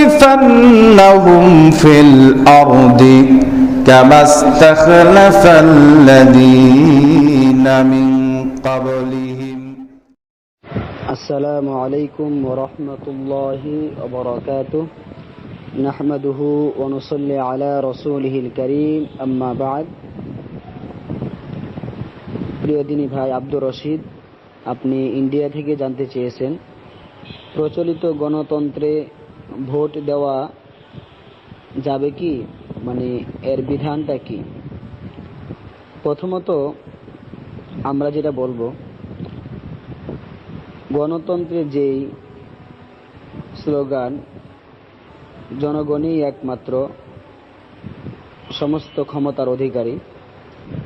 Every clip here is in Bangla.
ليستخلفنهم في الأرض كما استخلف الذين من قبلهم السلام عليكم ورحمة الله وبركاته نحمده ونصلي على رسوله الكريم أما بعد প্রিয় দিনী ভাই আব্দুর রশিদ আপনি ইন্ডিয়া থেকে জানতে চেয়েছেন প্রচলিত গণতন্ত্রে ভোট দেওয়া যাবে কি? মানে এর বিধানটা কি? প্রথমত আমরা যেটা বলব, গণতন্ত্রের যেই স্লোগান, জনগণই একমাত্র সমস্ত ক্ষমতার অধিকারী,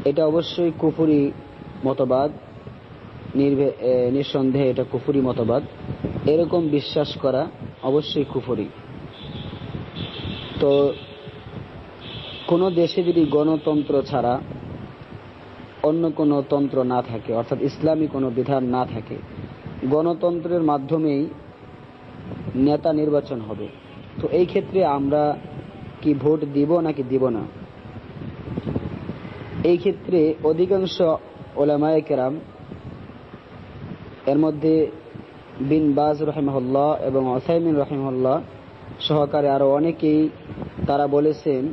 এটা অবশ্যই কুফুরি মতবাদ নিঃসন্দেহে এটা কুফুরি মতবাদ। এরকম বিশ্বাস করা অবশ্যই কুফুরি। তো কোনো দেশে যদি গণতন্ত্র ছাড়া অন্য কোনো তন্ত্র না থাকে, অর্থাৎ ইসলামী কোনো বিধান না থাকে, গণতন্ত্রের মাধ্যমেই নেতা নির্বাচন হবে। তো এই ক্ষেত্রে আমরা কি ভোট দিব নাকি দিব না? এই ক্ষেত্রে অধিকাংশ ওলামায়ে কেরাম এর মধ্যে বিন বাজ রহিমহল্লা এবং অসাইমিন রহিমহল্লা সহকারে আরও অনেকেই তারা বলেছেন,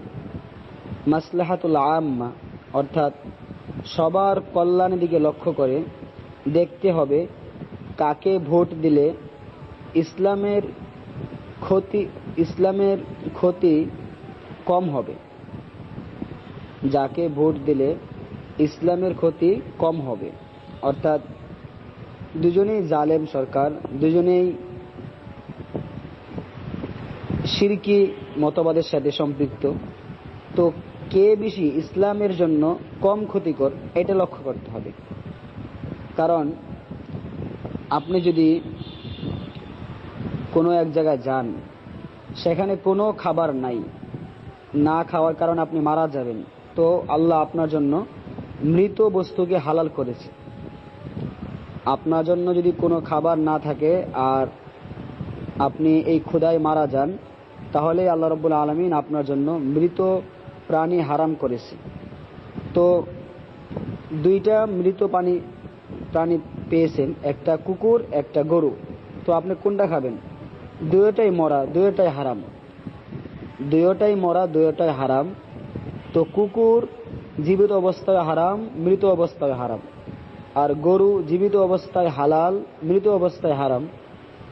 মাসলাহাতুল আম্মা, অর্থাৎ সবার কল্যাণের দিকে লক্ষ্য করে দেখতে হবে কাকে ভোট দিলে ইসলামের ক্ষতি ইসলামের ক্ষতি কম হবে। যাকে ভোট দিলে ইসলামের ক্ষতি কম হবে। অর্থাৎ দুজনেই জালেম সরকার, দুজনেই সিরকি মতবাদের সাথে সম্পৃক্ত। তো কে বেশি ইসলামের জন্য কম ক্ষতিকর, এটা লক্ষ্য করতে হবে। কারণ আপনি যদি কোনো এক জায়গায় যান, সেখানে কোনো খাবার নাই, না খাওয়ার কারণে আপনি মারা যাবেন, তো আল্লাহ আপনার জন্য মৃত বস্তুকে হালাল করেছে। আপনার জন্য যদি কোনো খাবার না থাকে আর আপনি এই ক্ষুদায় মারা যান, তাহলে আল্লাহ রব্বুল আলমিন আপনার জন্য মৃত প্রাণী হারাম করেছে। তো দুইটা মৃত প্রাণী প্রাণী পেয়েছেন, একটা কুকুর, একটা গরু। তো আপনি কোনটা খাবেন? দুয়োটাই মরা দুয়োটাই হারাম। দুয়োটাই মরা দুয়োটাই হারাম। তো কুকুর জীবিত অবস্থায় হারাম, মৃত অবস্থায় হারাম। আর গরু জীবিত অবস্থায় হালাল, মৃত অবস্থায় হারাম।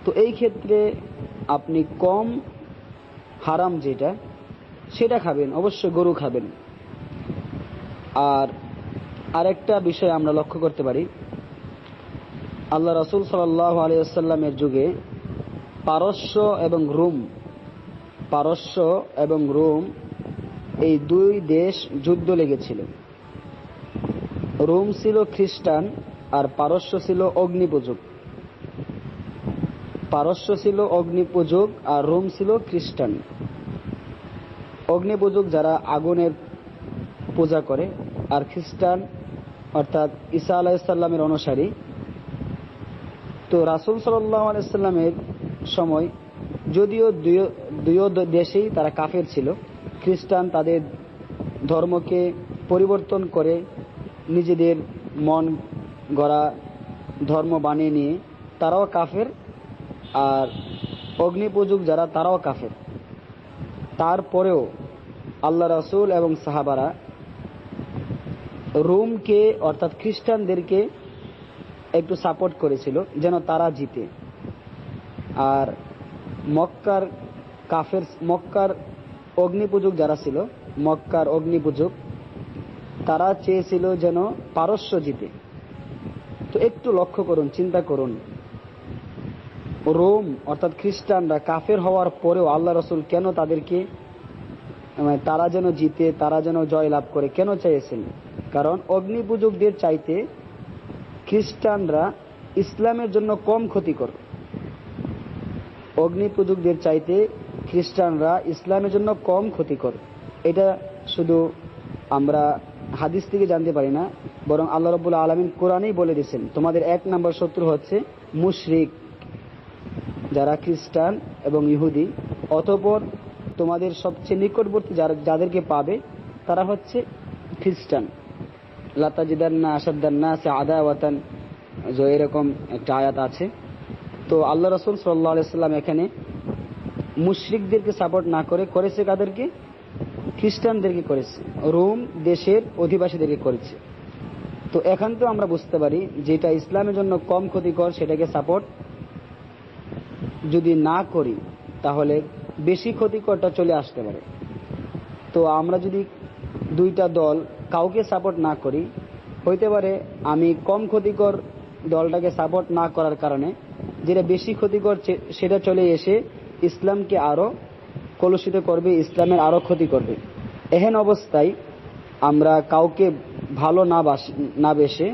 তো এই ক্ষেত্রে আপনি কম হারাম যেটা, সেটা খাবেন, অবশ্যই গরু খাবেন। আর আরেকটা বিষয় আমরা লক্ষ্য করতে পারি। আল্লাহ রসুল সাল্লাহ আলিয়াল্লামের যুগে পারস্য এবং রোম, পারস্য এবং রোম এই দুই দেশ যুদ্ধ লেগেছিল। রোম ছিল খ্রিস্টান আর পারস্য ছিল অগ্নিপূজক। পারস্য ছিল অগ্নিপূজক আর রোম ছিল খ্রিস্টান। অগ্নিপূজক যারা আগুনের পূজা করে আর খ্রিস্টান, অর্থাৎ ঈসা আলাইসাল্লামের অনুসারী। তো রাসুল সাল্লাহ আলাইসাল্লামের সময় যদিও দুই দেশেই তারা কাফের ছিল, খ্রিস্টান তাদের ধর্মকে পরিবর্তন করে নিজেদের মন গড়া ধর্ম বানিয়ে নিয়ে তারাও কাফের আর অগ্নিপূজক যারা, তারাও কাফের। তারপরেও আল্লাহ রাসুল এবং সাহাবারা রোমকে অর্থাৎ খ্রিস্টানদেরকে একটু সাপোর্ট করেছিল যেন তারা জিতে। আর মক্কার কাফের, মক্কার অগ্নিপূজক যারা ছিল, মক্কার অগ্নিপূজক তারা চেয়েছিল যেন পারস্য জিতে। তো একটু লক্ষ্য করুন, চিন্তা করুন। রোম, অর্থাৎ খ্রিস্টানরা কাফের হওয়ার পরেও আল্লাহ রসুল কেন তাদেরকে মানে তারা যেন জিতে, তারা যেন জয় লাভ করে, কেন চাইছেন কারণ অগ্নিপূজকদের চাইতে খ্রিস্টানরা ইসলামের জন্য কম ক্ষতিকর। অগ্নিপূজকদের চাইতে খ্রিস্টানরা ইসলামের জন্য কম ক্ষতিকর। এটা শুধু আমরা হাদিস থেকে জানতে পারি না, বরং আল্লাহ রবুল্লা আলমিন কোরআনেই বলে দিয়েছেন, তোমাদের এক নম্বর শত্রু হচ্ছে মুশরিক, যারা খ্রিস্টান এবং ইহুদি। অতপর তোমাদের সবচেয়ে নিকটবর্তী যারা, যাদেরকে পাবে, তারা হচ্ছে খ্রিস্টান। লাতাজিদান্না আসাদ্দান্না আদা ওয়াতান যে এরকম একটা আয়াত আছে। তো আল্লাহ রসুল সাল্লাহ আলাইসাল্লাম এখানে মুশরিকদেরকে সাপোর্ট না করে করেছে কাদেরকে খ্রিস্টানদেরকে করেছে। রোম দেশের অধিবাসীদেরকে করেছে। তো এখান তো আমরা বুঝতে পারি যেটা ইসলামের জন্য কম ক্ষতিকর, সেটাকে সাপোর্ট যদি না করি, তাহলে বেশি ক্ষতিকরটা চলে আসতে পারে। তো আমরা যদি দুইটা দল কাউকে সাপোর্ট না করি, হইতে পারে আমি কম ক্ষতিকর দলটাকে সাপোর্ট না করার কারণে, যেটা বেশি ক্ষতিকর সেটা চলে এসে ইসলামকে আরও কলুষিত করবে, ইসলামের আরও ক্ষতি করবে। এহেন অবস্থায় আমরা কাউকে ভালো না না বেসে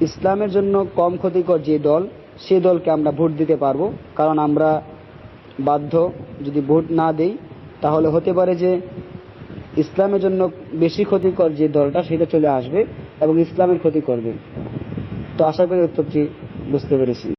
ইসলামের জন্য কম ক্ষতিকর যে দল, সে দলকে আমরা ভোট দিতে পারব। কারণ আমরা বাধ্য, যদি ভোট না দেই, তাহলে হতে পারে যে ইসলামের জন্য বেশি ক্ষতিকর যে দলটা, সেটা চলে আসবে এবং ইসলামের ক্ষতি করবে। তো আশা করি উত্তরটি বুঝতে পেরেছি।